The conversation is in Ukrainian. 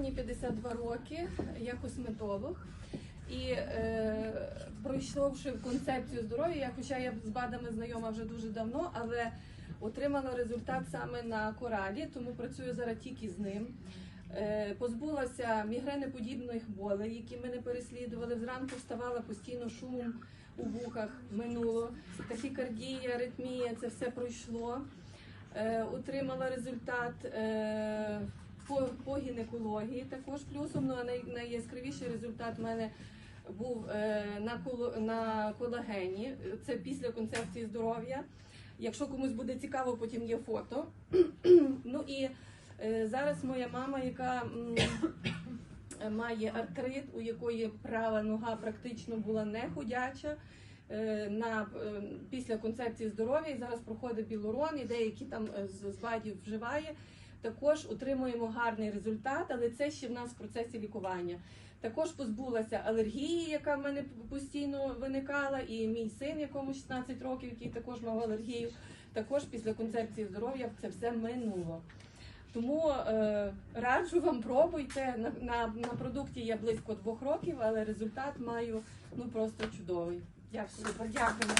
мені 52 роки, я косметолог. І е, пройшовши концепцію здоров'я, хоча я з БАДами знайома вже дуже давно, але отримала результат саме на коралі, тому працюю зараз тільки з ним. Е, позбулася мігренеподібних болей, які мене переслідували. Зранку вставала постійно шум у вухах минуло. Тахікардія, аритмія, це все пройшло. Е, отримала результат е, гінекології також плюсом. Ну а най, найяскравіший результат в мене був е, на, на колагені. Це після концепції здоров'я. Якщо комусь буде цікаво, потім є фото. ну і е, зараз моя мама, яка має артрит, у якої права нога практично була не ходяча. е, На після концепції здоров'я і зараз проходить білорон, і деякі там з БАДів вживає. Також отримуємо гарний результат, але це ще в нас в процесі лікування. Також позбулася алергії, яка в мене постійно виникала, і мій син, якому 16 років, який також мав алергію, також після концепції здоров'я це все минуло. Тому е, раджу вам пробуйте. На, на, на продукті я близько двох років, але результат маю ну просто чудовий. Дякую. Супер, дякую.